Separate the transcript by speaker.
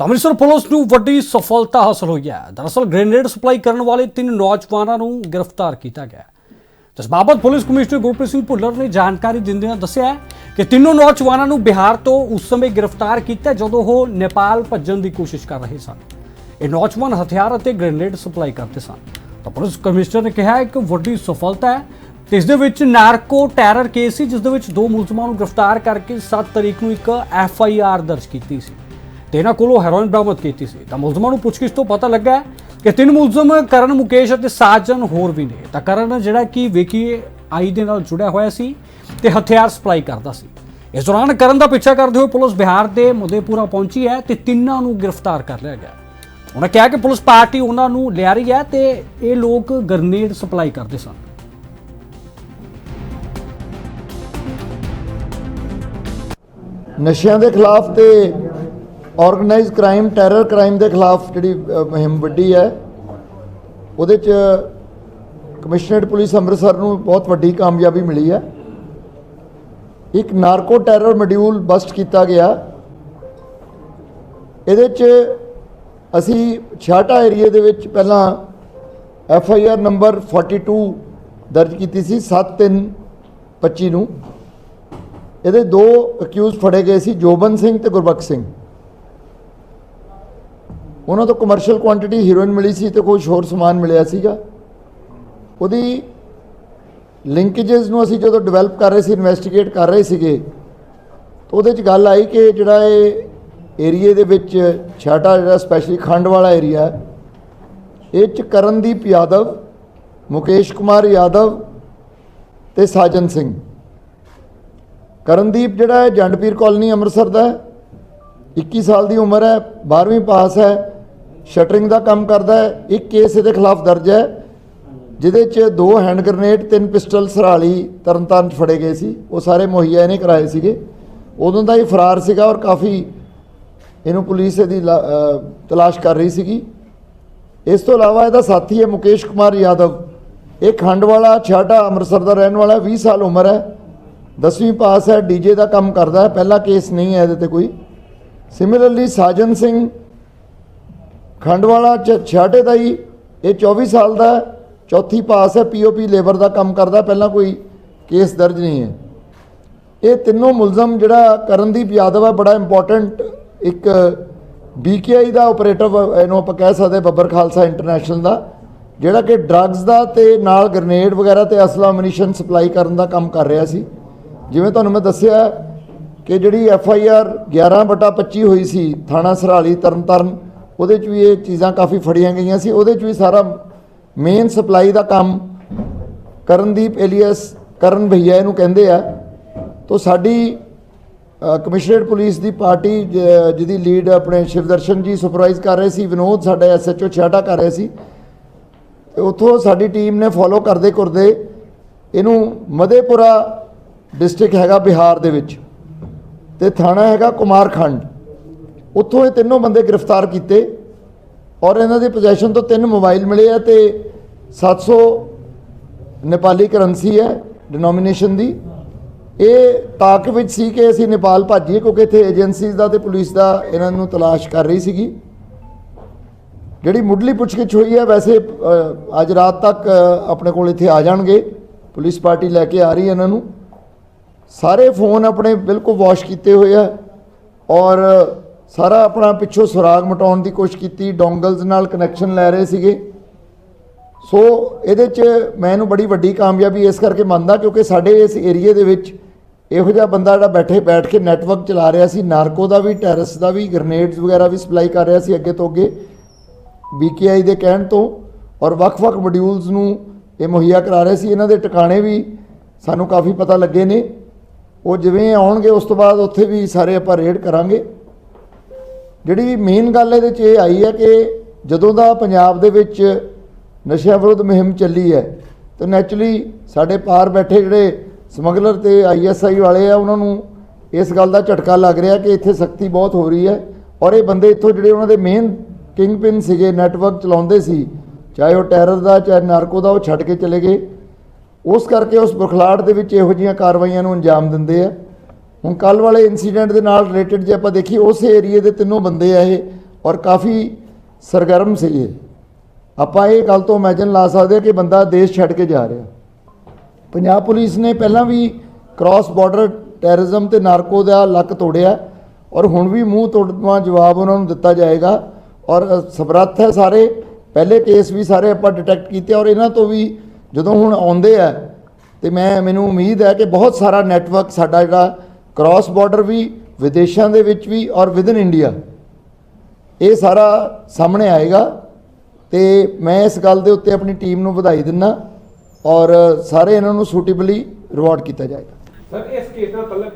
Speaker 1: ਤਾਂ ਅੰਮ੍ਰਿਤਸਰ ਪੁਲਿਸ ਨੂੰ ਵੱਡੀ ਸਫਲਤਾ ਹਾਸਲ ਹੋਈ ਹੈ। ਦਰਅਸਲ ਗ੍ਰੇਨੇਡ ਸਪਲਾਈ ਕਰਨ ਵਾਲੇ ਤਿੰਨ ਨੌਜਵਾਨਾਂ ਨੂੰ ਗ੍ਰਿਫਤਾਰ ਕੀਤਾ ਗਿਆ ਹੈ। ਜਿਸ ਬਾਬਤ ਪੁਲਿਸ ਕਮਿਸ਼ਨਰ ਗੁਰਪ੍ਰੀਤ ਸਿੰਘ ਭੁੱਲਰ ਨੇ ਜਾਣਕਾਰੀ ਦਿੰਦਿਆਂ ਦੱਸਿਆ ਕਿ ਤਿੰਨੋਂ ਨੌਜਵਾਨਾਂ ਨੂੰ ਬਿਹਾਰ ਤੋਂ ਉਸ ਸਮੇਂ ਗ੍ਰਿਫਤਾਰ ਕੀਤਾ ਜਦੋਂ ਉਹ ਨੇਪਾਲ ਭੱਜਣ ਦੀ ਕੋਸ਼ਿਸ਼ ਕਰ ਰਹੇ ਸਨ। ਇਹ ਨੌਜਵਾਨ ਹਥਿਆਰ ਅਤੇ ਗ੍ਰੇਨੇਡ ਸਪਲਾਈ ਕਰਦੇ ਸਨ। ਤਾਂ ਪੁਲਿਸ ਕਮਿਸ਼ਨਰ ਨੇ ਕਿਹਾ ਇੱਕ ਵੱਡੀ ਸਫਲਤਾ ਹੈ। ਤੇ ਇਸ ਦੇ ਵਿੱਚ ਨਾਰਕੋ ਟੈਰਰ ਕੇਸ ਸੀ, ਜਿਸ ਦੇ ਵਿੱਚ ਦੋ ਮੁਲਜ਼ਮਾਂ ਨੂੰ ਗ੍ਰਿਫਤਾਰ ਕਰਕੇ 7 ਤਰੀਕ ਨੂੰ ਇੱਕ ਐਫ ਆਈ ਆਰ ਦਰਜ ਕੀਤੀ ਸੀ। ਤੇ ਇਹਨਾਂ ਕੋਲੋਂ ਹੈਰੋਇਨ ਬਰਾਮਦ ਕੀਤੀ ਸੀ। ਤਾਂ ਮੁਲਜ਼ਮਾਂ ਨੂੰ ਪੁੱਛਗਿੱਛ ਤੋਂ ਪਤਾ ਲੱਗਾ ਹੈ ਕਿ ਤਿੰਨ ਮੁਲਜ਼ਮ ਕਰਨ ਮੁਕੇਸ਼ ਅਤੇ ਸਾਜਨ ਹੋਰ ਵੀ ਨੇ। ਤਾਂ ਕਰਨ ਜਿਹੜਾ ਕਿ ਵਿਕੀ ਆਈ ਦੇ ਨਾਲ ਜੁੜਿਆ ਹੋਇਆ ਸੀ ਤੇ ਹਥਿਆਰ ਸਪਲਾਈ ਕਰਦਾ ਸੀ। ਇਸ ਦੌਰਾਨ ਕਰਨ ਦਾ ਪਿੱਛਾ ਕਰਦੇ ਹੋਏ ਪੁਲਿਸ ਬਿਹਾਰ ਦੇ ਮੁੱਦੇਪੁਰਾ ਪਹੁੰਚੀ ਹੈ ਤੇ ਤਿੰਨਾਂ ਨੂੰ ਗ੍ਰਿਫਤਾਰ ਕਰ ਲਿਆ ਗਿਆ। ਉਹਨਾਂ ਕਿਹਾ ਕਿ ਪੁਲਿਸ ਪਾਰਟੀ ਉਹਨਾਂ ਨੂੰ ਲਿਆ ਰਹੀ ਹੈ ਤੇ ਇਹ ਲੋਕ ਗ੍ਰਨੇਡ ਸਪਲਾਈ ਕਰਦੇ ਸਨ।
Speaker 2: ਨਸ਼ਿਆਂ ਦੇ ਖਿਲਾਫ ਤੇ ਆਰਗੇਨਾਈਜ਼ ਕ੍ਰਾਈਮ, ਟੈਰਰ ਕ੍ਰਾਈਮ ਦੇ ਖਿਲਾਫ ਜਿਹੜੀ ਮੁਹਿੰਮ ਵੱਡੀ ਹੈ, ਉਹਦੇ ਚ ਕਮਿਸ਼ਨਰੇਟ ਪੁਲਿਸ ਅੰਮ੍ਰਿਤਸਰ ਨੂੰ ਬਹੁਤ ਵੱਡੀ ਕਾਮਯਾਬੀ ਮਿਲੀ ਹੈ। ਇੱਕ ਨਾਰਕੋ ਟੈਰਰ ਮੋਡਿਊਲ ਬਸਟ ਕੀਤਾ ਗਿਆ। ਇਹਦੇ ਚ ਅਸੀਂ ਛਾਟਾ ਏਰੀਏ ਦੇ ਵਿੱਚ ਪਹਿਲਾਂ ਐਫ ਆਈ ਆਰ ਨੰਬਰ 42 ਦਰਜ ਕੀਤੀ ਸੀ 7325 ਨੂੰ। ਇਹਦੇ ਦੋ ਅਕਿਊਜ਼ ਫੜੇ ਗਏ ਸੀ, ਜੋਬਨ ਸਿੰਘ ਤੇ ਗੁਰਬਖਸ਼ ਸਿੰਘ। ਉਹਨਾਂ ਤੋਂ ਕਮਰਸ਼ੀਅਲ ਕੁਆਂਟੀਟੀ ਹੀਰੋਇਨ ਮਿਲੀ ਸੀ ਤੇ ਕੁਝ ਹੋਰ ਸਮਾਨ ਮਿਲਿਆ ਸੀਗਾ। ਉਹਦੀ ਲਿੰਕੇजेस ਨੂੰ ਅਸੀਂ ਜਦੋਂ ਡਿਵੈਲਪ ਕਰ ਰਹੇ ਸੀ ਇਨਵੈਸਟੀਗੇਟ ਕਰ ਰਹੇ ਸੀਗੇ, ਤਾਂ ਉਹਦੇ ਚ ਗੱਲ ਆਈ ਕਿ ਜਿਹੜਾ ਇਹ ਏਰੀਏ ਦੇ ਵਿੱਚ ਛਾਟਾ ਜਿਹੜਾ ਸਪੈਸ਼ਲੀ ਖੰਡ ਵਾਲਾ ਏਰੀਆ ਹੈ ਇਹ ਚ ਕਰਨਦੀਪ ਯਾਦਵ, ਮੁਕੇਸ਼ ਕੁਮਾਰ ਯਾਦਵ ਤੇ ਸਾਜਨ ਸਿੰਘ। ਕਰਨਦੀਪ ਜਿਹੜਾ ਹੈ ਜੰਡਪੀਰ ਕਾਲਨੀ ਅੰਮ੍ਰਿਤਸਰ ਦਾ ਹੈ 21 ਸਾਲ ਦੀ ਉਮਰ ਹੈ 12ਵੀਂ ਪਾਸ ਹੈ ਸ਼ਟਰਿੰਗ ਦਾ ਕੰਮ ਕਰਦਾ ਹੈ ਇੱਕ ਕੇਸ ਇਹਦੇ ਖਿਲਾਫ ਦਰਜ ਹੈ ਜਿਹਦੇ 'ਚ ਦੋ ਹੈਂਡ ਗ੍ਰਨੇਡ ਤਿੰਨ ਪਿਸਟਲ ਸਰਾਲੀ ਤਰਨਤਾਰਨ 'ਚ ਫੜੇ ਗਏ ਸੀ ਉਹ ਸਾਰੇ ਮੁਹੱਈਆ ਇਹਨੇ ਕਰਾਏ ਸੀਗੇ। ਉਦੋਂ ਦਾ ਇਹ ਫਰਾਰ ਸੀਗਾ ਔਰ ਕਾਫੀ ਇਹਨੂੰ ਪੁਲਿਸ ਇਹਦੀ ਲਾ- ਤਲਾਸ਼ ਕਰ ਰਹੀ ਸੀਗੀ। ਇਸ ਤੋਂ ਇਲਾਵਾ ਇਹਦਾ ਸਾਥੀ ਹੈ ਮੁਕੇਸ਼ ਕੁਮਾਰ ਯਾਦਵ। ਇਹ ਖੰਡ ਵਾਲਾ ਛਾਟਾ ਅੰਮ੍ਰਿਤਸਰ ਦਾ ਰਹਿਣ ਵਾਲਾ ਹੈ, 20 ਸਾਲ ਉਮਰ ਹੈ। 10ਵੀਂ ਪਾਸ ਹੈ ਡੀਜੇ ਦਾ ਕੰਮ ਕਰਦਾ ਹੈ ਪਹਿਲਾ ਕੇਸ ਨਹੀਂ ਹੈ ਇਹਦੇ ਤੇ ਕੋਈ। ਸਿਮਿਲਰਲੀ ਸਾਜਨ ਸਿੰਘ ਖੰਡਵਾਲਾ ਚ- ਛਾਟੇ ਦਾ ਹੀ ਇਹ 24 ਸਾਲ ਦਾ ਚੌਥੀ ਪਾਸ ਹੈ। ਪੀਓਪੀ ਲੇਬਰ ਦਾ ਕੰਮ ਕਰਦਾ ਪਹਿਲਾਂ ਕੋਈ ਕੇਸ ਦਰਜ ਨਹੀਂ ਹੈ। ਇਹ ਤਿੰਨੋਂ ਮੁਲਜ਼ਮ ਜਿਹੜਾ ਕਰਨਦੀਪ ਯਾਦਵ ਹੈ, ਬੜਾ ਇੰਪੋਰਟੈਂਟ ਇੱਕ ਬੀਕੇਆਈ ਦਾ ਆਪਰੇਟਰ ਇਹਨੂੰ ਆਪਾਂ ਕਹਿ ਸਕਦੇ ਬੱਬਰ ਖਾਲਸਾ ਇੰਟਰਨੈਸ਼ਨਲ ਦਾ, ਜਿਹੜਾ ਕਿ ਡਰੱਗਸ ਦਾ ਤੇ ਨਾਲ ਗ੍ਰਨੇਡ ਵਗੈਰਾ ਤੇ ਅਸਲਾ ਮਨੀਸ਼ਨ ਸਪਲਾਈ ਕਰਨ ਦਾ ਕੰਮ ਕਰ ਰਿਹਾ ਸੀ। ਜਿਵੇਂ ਤੁਹਾਨੂੰ ਮੈਂ ਦੱਸਿਆ ਕਿ ਜਿਹੜੀ ਐਫ ਆਈ ਆਰ 11 ਬਟਾ 25 ਹੋਈ ਸੀ, ਥਾਣਾ ਸਰਾਲੀ ਤਰਨਤਾਰਨ ਉਹਦੇ 'ਚ ਵੀ ਇਹ ਚੀਜ਼ਾਂ ਕਾਫੀ ਫੜੀਆਂ ਗਈਆਂ ਸੀ। ਉਹਦੇ 'ਚ ਵੀ ਸਾਰਾ ਮੇਨ ਸਪਲਾਈ ਦਾ ਕੰਮ ਕਰਨਦੀਪ ਏਲੀਅਸ, ਕਰਨ ਭਈਆ ਇਹਨੂੰ ਕਹਿੰਦੇ ਆ। ਤੋ ਸਾਡੀ ਕਮਿਸ਼ਨਰੇਟ ਪੁਲਿਸ ਦੀ ਪਾਰਟੀ, ਜ- ਜਿਹਦੀ ਲੀਡ ਆਪਣੇ ਸ਼ਿਵਦਰਸ਼ਨ ਜੀ ਸੁਪਰਵਾਈਜ਼ ਕਰ ਰਹੇ ਸੀ, ਵਿਨੋਦ ਸਾਡਾ ਐਸਐਚਓ ਛਾਟਾ ਕਰ ਰਹੇ ਸੀ। ਤੇ ਉੱਥੋਂ ਸਾਡੀ ਟੀਮ ਨੇ ਫੋਲੋ ਕਰਦੇ ਕਰਦੇ ਇਹਨੂੰ ਮਦੇਪੁਰਾ ਡਿਸਟ੍ਰਿਕਟ ਹੈਗਾ ਬਿਹਾਰ ਦੇ ਵਿੱਚ। ਤੇ ਥਾਣਾ ਹੈਗਾ ਕੁਮਾਰਖੰਡ। ਉੱਥੋਂ ਇਹ ਤਿੰਨੋਂ ਬੰਦੇ ਗ੍ਰਿਫਤਾਰ ਕੀਤੇ ਔਰ ਇਹਨਾਂ ਦੇ ਪੋਜੈਸ਼ਨ ਤੋਂ ਤਿੰਨ ਮੋਬਾਈਲ ਮਿਲੇ ਆ ਤੇ 700 ਨੇਪਾਲੀ ਕਰੰਸੀ ਹੈ ਡਿਨੋਮੀਨੇਸ਼ਨ ਦੀ। ਇਹ ਤਾਕ ਵਿੱਚ ਸੀ ਕਿ ਅਸੀਂ ਨੇਪਾਲ ਭੱਜੀਏ ਕਿਉਂਕਿ ਇੱਥੇ ਏਜੰਸੀਜ਼ ਦਾ ਤੇ ਪੁਲਿਸ ਦਾ ਇਹਨਾਂ ਨੂੰ ਤਲਾਸ਼ ਕਰ ਰਹੀ ਸੀਗੀ। ਜਿਹੜੀ ਮੁੱਢਲੀ ਪੁੱਛਗਿੱਛ ਹੋਈ ਹੈ, ਵੈਸੇ ਅੱਜ ਰਾਤ ਤੱਕ ਆਪਣੇ ਕੋਲ ਇੱਥੇ ਆ ਜਾਣਗੇ। ਪੁਲਿਸ ਪਾਰਟੀ ਲੈ ਕੇ ਆ ਰਹੀ ਹੈ ਇਹਨਾਂ ਨੂੰ। ਸਾਰੇ ਫੋਨ ਆਪਣੇ ਬਿਲਕੁਲ ਵਾਸ਼ ਕੀਤੇ ਹੋਏ ਆ ਔਰ ਸਾਰਾ ਆਪਣਾ ਪਿੱਛੋਂ ਸੁਰਾਗ ਮਟਾਉਣ ਦੀ ਕੋਸ਼ਿਸ਼ ਕੀਤੀ ਡੋਂਗਲਸ ਨਾਲ ਕਨੈਕਸ਼ਨ ਲੈ ਰਹੇ ਸੀਗੇ। ਸੋ ਇਹਦੇ 'ਚ ਮੈਂ ਇਹਨੂੰ ਬੜੀ ਵੱਡੀ ਕਾਮਯਾਬੀ ਇਸ ਕਰਕੇ ਮੰਨਦਾ ਕਿਉਂਕਿ ਸਾਡੇ ਇਸ ਏਰੀਏ ਦੇ ਵਿੱਚ ਇਹੋ ਜਿਹਾ ਬੰਦਾ ਜਿਹੜਾ ਬੈਠੇ ਬੈਠ ਕੇ ਨੈਟਵਰਕ ਚਲਾ ਰਿਹਾ ਸੀ, ਨਾਰਕੋ ਦਾ ਵੀ ਟੈਰਰਿਸਟ ਦਾ ਵੀ ਗ੍ਰਨੇਡਸ ਵਗੈਰਾ ਵੀ ਸਪਲਾਈ ਕਰ ਰਿਹਾ ਸੀ ਅੱਗੇ ਤੋਂ ਅੱਗੇ ਬੀਕੇਆਈ ਦੇ ਕਹਿਣ ਤੋਂ। ਔਰ ਵੱਖ-ਵੱਖ ਮੋਡਿਊਲਸ ਨੂੰ ਇਹ ਮੁਹੱਈਆ ਕਰਾ ਰਹੇ ਸੀ, ਇਹਨਾਂ ਦੇ ਟਿਕਾਣੇ ਵੀ ਸਾਨੂੰ ਕਾਫੀ ਪਤਾ ਲੱਗੇ ਨੇ। ਉਹ ਜਿਵੇਂ ਆਉਣਗੇ, ਉਸ ਤੋਂ ਬਾਅਦ ਉੱਥੇ ਵੀ ਸਾਰੇ ਆਪਾਂ ਰੇਡ ਕਰਾਂਗੇ। ਜਿਹੜੀ ਮੇਨ ਗੱਲ ਇਹਦੇ 'ਚ ਇਹ ਆਈ ਹੈ ਕਿ ਜਦੋਂ ਦਾ ਪੰਜਾਬ ਦੇ ਵਿੱਚ ਨਸ਼ਿਆਂ ਵਿਰੁੱਧ ਮੁਹਿੰਮ ਚੱਲੀ ਹੈ, ਤਾਂ ਨੈਚੁਰਲੀ ਸਾਡੇ ਪਾਰ ਬੈਠੇ ਜਿਹੜੇ ਸਮਗਲਰ ਤੇ ਆਈਐਸਆਈ ਵਾਲੇ ਆ, ਉਹਨਾਂ ਨੂੰ ਇਸ ਗੱਲ ਦਾ ਝਟਕਾ ਲੱਗ ਰਿਹਾ ਕਿ ਇੱਥੇ ਸਖਤੀ ਬਹੁਤ ਹੋ ਰਹੀ ਹੈ ਔਰ ਇਹ ਬੰਦੇ ਇੱਥੋਂ ਜਿਹੜੇ ਉਹਨਾਂ ਦੇ ਮੇਨ ਕਿੰਗ ਪਿਨ ਸੀਗੇ ਨੈਟਵਰਕ ਚਲਾਉਂਦੇ ਸੀ, ਚਾਹੇ ਉਹ ਟੈਰਰ ਦਾ, ਚਾਹੇ ਨਾਰਕੋ ਦਾ, ਉਹ ਛੱਡ ਕੇ ਚਲੇ ਗਏ। ਉਸ ਕਰਕੇ ਉਸ ਬੁਖਲਾੜ ਦੇ ਵਿੱਚ ਇਹੋ ਜਿਹੀਆਂ ਕਾਰਵਾਈਆਂ ਨੂੰ ਅੰਜਾਮ ਦਿੰਦੇ ਆ। ਹੁਣ ਕੱਲ ਵਾਲੇ ਇਨਸੀਡੈਂਟ ਦੇ ਨਾਲ ਰਿਲੇਟਡ ਜੇ ਆਪਾਂ ਦੇਖੀਏ, ਉਸ ਏਰੀਏ ਦੇ ਤਿੰਨੋਂ ਬੰਦੇ ਆ ਇਹ ਔਰ ਕਾਫੀ ਸਰਗਰਮ ਸੀ ਇਹ। ਆਪਾਂ ਇਹ ਗੱਲ ਤੋਂ ਇਮੇਜਿਨ ਲਾ ਸਕਦੇ ਹਾਂ ਕਿ ਬੰਦਾ ਦੇਸ਼ ਛੱਡ ਕੇ ਜਾ ਰਿਹਾ। ਪੰਜਾਬ ਪੁਲਿਸ ਨੇ ਪਹਿਲਾਂ ਵੀ ਕ੍ਰਾਸ ਬਾਰਡਰ ਟੈਰਰਿਜ਼ਮ ਤੇ ਨਾਰਕੋ ਦਾ ਲੱਕ ਤੋੜਿਆ ਔਰ ਹੁਣ ਵੀ ਮੂੰਹ ਤੋੜਵਾ ਜਵਾਬ ਉਹਨਾਂ ਨੂੰ ਦਿੱਤਾ ਜਾਏਗਾ ਔਰ ਸਮਰੱਥ ਹੈ ਸਾਰੇ, ਪਹਿਲੇ ਕੇਸ ਵੀ ਸਾਰੇ ਆਪਾਂ ਡਿਟੈਕਟ ਕੀਤੇ ਔਰ ਇਹਨਾਂ ਤੋਂ ਵੀ ਜਦੋਂ ਹੁਣ ਆਉਂਦੇ ਆ, ਤੇ ਮੈਂ, ਮੈਨੂੰ ਉਮੀਦ ਹੈ ਕਿ ਬਹੁਤ ਸਾਰਾ ਨੈਟਵਰਕ ਸਾਡਾ ਜਿਹੜਾ ਕ੍ਰਾਸ ਬਾਰਡਰ ਵੀ, ਵਿਦੇਸ਼ਾਂ ਦੇ ਵਿੱਚ ਵੀ ਔਰ ਵਿਦਨ ਇੰਡੀਆ ਇਹ ਸਾਰਾ ਸਾਹਮਣੇ ਆਏਗਾ ਤੇ ਮੈਂ ਇਸ ਗੱਲ ਦੇ ਉੱਤੇ ਆਪਣੀ ਟੀਮ ਨੂੰ ਵਧਾਈ ਦਿੰਦਾ ਔਰ ਸਾਰੇ ਇਹਨਾਂ ਨੂੰ ਸੂਟੇਬਲੀ ਰਿਵਾਰਡ ਕੀਤਾ ਜਾਏਗਾ।
Speaker 3: ਸਰ ਇਸ ਕੇਸ ਨਾਲ ਤਲਕ